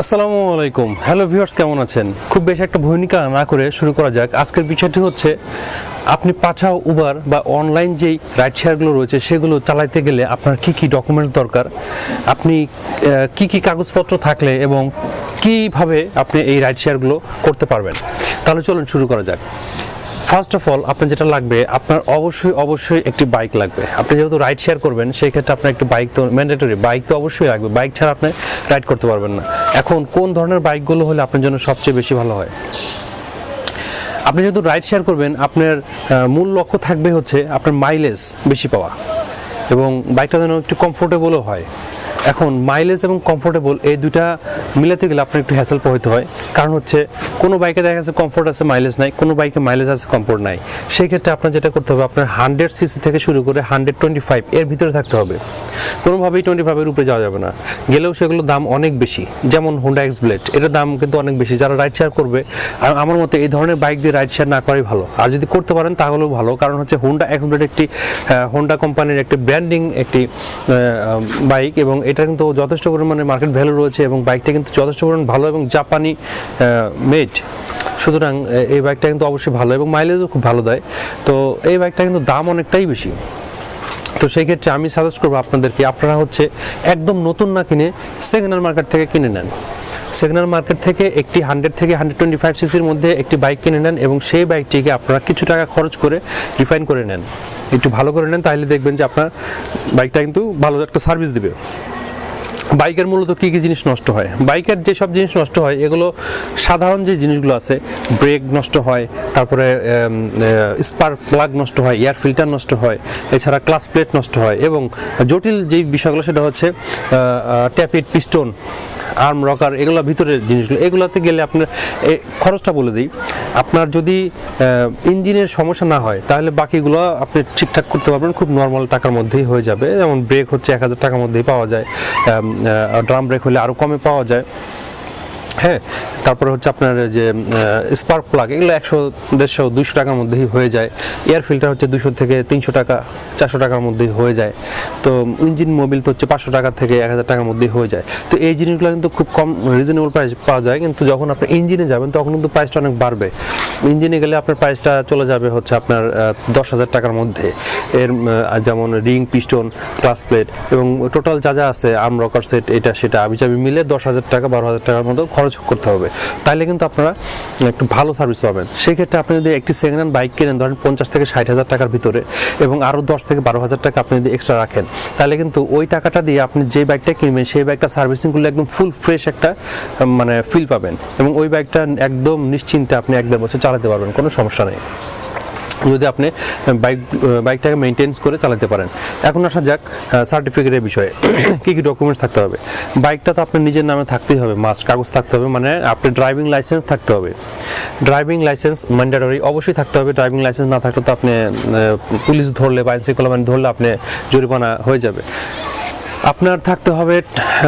আসসালামু আলাইকুম। Hello viewers কেমন আছেন? খুব বেশি একটা ভূমিকা না করে শুরু করা যাক। আজকের বিষয়টি হচ্ছে, আপনি পাঠাও উবার বা অনলাইন যেই রাইড শেয়ারগুলো রয়েছে, সেগুলো চালাইতে গেলে আপনার কি কি ডকুমেন্টস দরকার? আপনি কি কি কাগজপত্র থাকলে এবং কীভাবে আপনি এই রাইড শেয়ারগুলো করতে পারবেন? তাহলে চলুন শুরু করা যাক। ফার্স্ট অফ অল আপনার যেটা লাগবে, আপনার অবশ্যই অবশ্যই একটি বাইক লাগবে। আপনি যেহেতু রাইড শেয়ার করবেন, সেই ক্ষেত্রে আপনার একটি বাইক তো ম্যান্ডেটরি বাইক তো অবশ্যই লাগবে। বাইক ছাড়া আপনি রাইড করতে পারবেন না। এখন, কোন ধরনের বাইকগুলো হলে আপনার জন্য সবচেয়ে বেশি ভালো হয়? আপনি যেহেতু রাইড শেয়ার করবেন, আপনার মূল লক্ষ্য থাকবে হচ্ছে আপনার মাইলেজ বেশি পাওয়া। এবং বাইকটা যেন একটু কমফোর্টেবলও হয়। এখন মাইলেজ এবং কমফোর্টেবল এই দুটা মিলাতে গেলে আপনার একটু হ্যাসেল পোহাইতে হয়। কারণ হচ্ছে, কোনো বাইকে দেখা যাচ্ছে কমফোর্ট আছে মাইলেজ নাই। কোনো বাইকে মাইলেজ আছে কমফোর্ট নাই। সেই ক্ষেত্রে আপনার যেটা করতে হবে, আপনার হান্ড্রেড সিসি থেকে শুরু করে হান্ড্রেড টোয়েন্টি ফাইভ এর ভিতরে থাকতে হবে। কোনোভাবেই টোয়েন্টি ফাইভের উপরে যাওয়া যাবে না। গেলেও সেগুলোর দাম অনেক বেশি। যেমন হোন্ডা এক্স ব্লেড এটার দাম কিন্তু অনেক বেশি। যারা রাইড শেয়ার করবে, আর আমার মতে এই ধরনের বাইক দিয়ে রাইড শেয়ার না করাই ভালো। আর যদি করতে পারেন, তাহলেও ভালো। কারণ হচ্ছে হোন্ডা এক্স ব্লেড একটি হোন্ডা কোম্পানির একটি ব্র্যান্ডিং একটি বাইক এবং এটা কিন্তু যথেষ্ট পরিমাণে মার্কেট ভ্যালু রয়েছে এবং বাইকটা কিন্তু যথেষ্ট পরিমাণ ভালো এবং জাপানি মেড সুতরাং এই বাইকটা কিন্তু অবশ্যই ভালো এবং মাইলেজও খুব ভালো দেয়। তো এই বাইকটা কিন্তু দাম অনেকটাই বেশি। তো সেই ক্ষেত্রে আমি সাজেস্ট করব আপনাদেরকে, আপনারা হচ্ছে একদম নতুন না কিনে সেকেন্ড হ্যান্ড মার্কেট থেকে কিনে নেন। সেকেন্ড হ্যান্ড মার্কেট থেকে একটি হান্ড্রেড থেকে হান্ড্রেড টোয়েন্টি ফাইভ সিসির মধ্যে একটি বাইক কিনে নেন এবং সেই বাইকটিকে আপনারা কিছু টাকা খরচ করে রিফাইন করে নেন। একটু ভালো করে নেন তাহলে দেখবেন যে আপনার বাইকটা কিন্তু ভালো একটা সার্ভিস দিবে। বাইকের মূলত কী কী জিনিস নষ্ট হয়? বাইকের যেসব জিনিস নষ্ট হয়, এগুলো সাধারণ যে জিনিসগুলো আছে, ব্রেক নষ্ট হয়, তারপরে স্পার্ক প্লাগ নষ্ট হয়, এয়ার ফিল্টার নষ্ট হয়, এছাড়া ক্লাস প্লেট নষ্ট হয় এবং জটিল যেই বিষয়গুলো সেটা হচ্ছে ট্যাপিট পিস্টন। আর্ম রকার, এগুলো ভিতরের জিনিসগুলো, এগুলোতে গেলে আপনার খরচটা বলে দিই। আপনার যদি ইঞ্জিনের সমস্যা না হয়, তাহলে বাকিগুলো আপনি ঠিকঠাক করতে পারবেন, খুব নর্মাল টাকার মধ্যেই হয়ে যাবে। যেমন ব্রেক হচ্ছে এক হাজার টাকার মধ্যেই পাওয়া যায় ড্রাম ব্রেক হলে আরও কমে পাওয়া যায়। হ্যাঁ তারপরে হচ্ছে আপনার যে স্পার্ক প্লাগ এগুলো একশো, দেড়শো দুশো টাকার মধ্যেই হয়ে যায়। এয়ার ফিল্টার হচ্ছে দুশো থেকে তিনশো টাকা, চারশো টাকার মধ্যেই হয়ে যায়। তো ইঞ্জিন মোবিল তো হচ্ছে পাঁচশো টাকা থেকে এক হাজার টাকার মধ্যেই হয়ে যায়। তো এই জিনিসগুলো কিন্তু খুব কম রিজনেবল প্রাইস পাওয়া যায়। কিন্তু যখন আপনি ইঞ্জিনে যাবেন, তখন কিন্তু প্রাইসটা অনেক বাড়বে। ইঞ্জিনে গেলে আপনার প্রাইসটা চলে যাবে হচ্ছে আপনার দশ হাজার টাকার মধ্যে। এর যেমন রিং পিস্টন ক্লাস প্লেট এবং টোটাল যা যা আছে আর্ম রকার সেট এটা, সেটা চাবি মিলে দশ হাজার টাকা, বারো হাজার টাকার মতো খরচ করতে হবে। তাহলে কিন্তু আপনারা একটু ভালো সার্ভিস পাবেন। সেক্ষেত্রে আপনি যদি একটি সেকেন্ড হ্যান্ড বাইক কেনেন, ধরেন পঞ্চাশ থেকে ষাট হাজার টাকার ভিতরে এবং আরও দশ থেকে বারো হাজার টাকা আপনি যদি এক্সট্রা রাখেন তাহলে কিন্তু ওই টাকাটা দিয়ে আপনি যে বাইকটা কিনবেন, সেই বাইকটা সার্ভিসিং করলে একদম ফুল ফ্রেশ একটা মানে ফিল পাবেন এবং ওই বাইকটা একদম নিশ্চিন্তে আপনি এক দেড় বছর চালাতে পারবেন, কোনো সমস্যা নেই। যদি আপনি বাইক বাইকটাকে মেনটেন্স করে চালাতে পারেন। এখন আসা যাক সার্টিফিকেটের বিষয়ে। কী কী ডকুমেন্টস থাকতে হবে? বাইকটা তো আপনার নিজের নামে থাকতেই হবে মাস্ট কাগজ থাকতে হবে মানে আপনি ড্রাইভিং লাইসেন্স থাকতে হবে। ড্রাইভিং লাইসেন্স ম্যান্ডেটরি অবশ্যই থাকতে হবে ড্রাইভিং লাইসেন্স না থাকলে তো আপনি পুলিশ ধরলে বা আইনশৃঙ্খলা ধরলে আপনি জরিমানা হয়ে যাবে। আপনার থাকতে হবে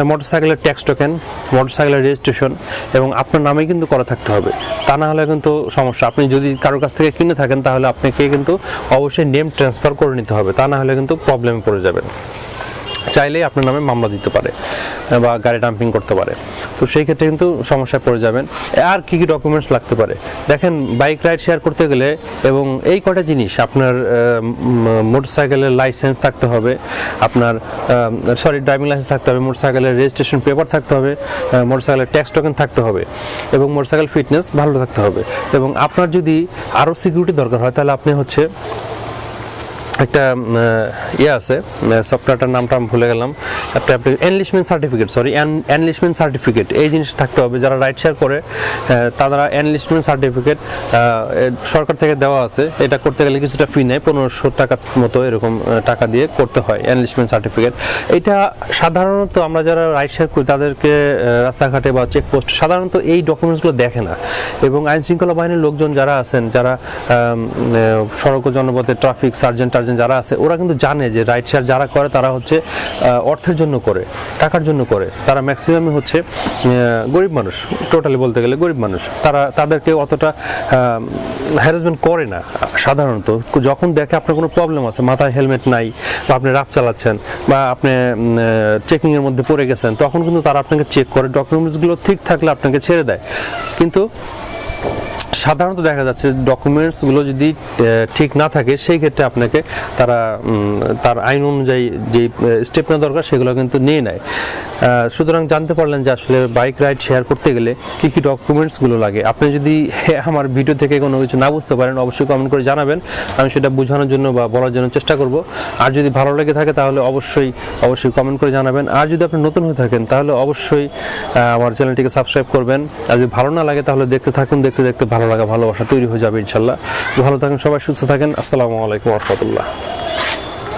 মোটরসাইকেলের ট্যাক্স টোকেন মোটরসাইকেলের রেজিস্ট্রেশন এবং আপনার নামে কিন্তু করা থাকতে হবে। তা না হলে কিন্তু সমস্যা। আপনি যদি কারোর কাছ থেকে কিনে থাকেন, তাহলে আপনাকে কিন্তু অবশ্যই নেম ট্রান্সফার করে নিতে হবে। তা না হলে কিন্তু প্রবলেমে পড়ে যাবেন। চাইলেই আপনার নামে মামলা দিতে পারে। বা গাড়ি ডাম্পিং করতে পারে। তো সেই ক্ষেত্রে কিন্তু সমস্যায় পড়ে যাবেন। আর কি কি ডকুমেন্টস লাগতে পারে? দেখেন বাইক রাইড শেয়ার করতে গেলে এবং এই কটা জিনিস, আপনার মোটরসাইকেলের লাইসেন্স থাকতে হবে, আপনার সরি ড্রাইভিং লাইসেন্স থাকতে হবে, মোটরসাইকেলের রেজিস্ট্রেশন পেপার থাকতে হবে মোটরসাইকেলের ট্যাক্স টোকেন থাকতে হবে এবং মোটরসাইকেল ফিটনেস ভালো থাকতে হবে। এবং আপনার যদি আরও সিকিউরিটি দরকার হয়, তাহলে আপনি হচ্ছে একটা ইয়ে আছে সফটওয়্যারটার নামটা আমি ভুলে গেলাম। একটা enlistment certificate sorry enlistment certificate এই জিনিস থাকতে হবে। যারা রাইট শেয়ার করে তারা এনলিশমেন্ট সার্টিফিকেট সরকার থেকে দেওয়া আছে। এটা করতে গেলে কিছুটা ফি নেয়, পনেরোশো টাকার মতো এরকম টাকা দিয়ে করতে হয় এনলিশমেন্ট সার্টিফিকেট এটা সাধারণত আমরা যারা রাইট শেয়ার করি, তাদেরকে রাস্তাঘাটে বা চেকপোস্ট সাধারণত এই ডকুমেন্টসগুলো দেখে না। এবং আইনশৃঙ্খলা বাহিনীর লোকজন যারা আছেন, যারা সড়ক জনপথে ট্রাফিক সার্জেন্ট গার্জেন যারা আছে, ওরা কিন্তু জানে যে রাইড শেয়ার যারা করে তারা হচ্ছে অর্থের জন্য করে, টাকার জন্য করে। তারা ম্যাক্সিমামই হচ্ছে গরিব মানুষ। টোটালি বলতে গেলে গরিব মানুষ। তারা, তাদেরকে অতটা হ্যারাসমেন্ট করে না, সাধারণত। যখন দেখে আপনার কোনো প্রবলেম আছে, মাথায় হেলমেট নাই, বা আপনি রাফ চালাচ্ছেন, বা আপনি চেকিংয়ের মধ্যে পড়ে গেছেন, তখন কিন্তু তারা আপনাকে চেক করে। ডকুমেন্টসগুলো ঠিক থাকলে আপনাকে ছেড়ে দেয়। কিন্তু সাধারণত দেখা যাচ্ছে ডকুমেন্টসগুলো যদি ঠিক না থাকে, সেই ক্ষেত্রে আপনাকে তারা তার আইন অনুযায়ী যে স্টেপ নেওয়া দরকার সেগুলো কিন্তু নিয়ে নেয়। সুতরাং জানতে পারলেন যে আসলে বাইক রাইড শেয়ার করতে গেলে কি কি ডকুমেন্টসগুলো লাগে। আপনি যদি আমার ভিডিও থেকে কোনো কিছু না বুঝতে পারেন, অবশ্যই কমেন্ট করে জানাবেন। আমি সেটা বোঝানোর জন্য বা বলার জন্য চেষ্টা করব। আর যদি ভালো লেগে থাকে তাহলে অবশ্যই অবশ্যই কমেন্ট করে জানাবেন। আর যদি আপনি নতুন হয়ে থাকেন, তাহলে অবশ্যই আমার চ্যানেলটিকে সাবস্ক্রাইব করবেন। আর যদি ভালো না লাগে তাহলে দেখতে থাকুন, দেখতে দেখতে ভালো লাগা ভালোবাসা তৈরি হয়ে যাবে ইনশাল্লাহ। ভালো থাকেন সবাই সুস্থ থাকেন। আসসালামু আলাইকুম রহমতুল্লাহ।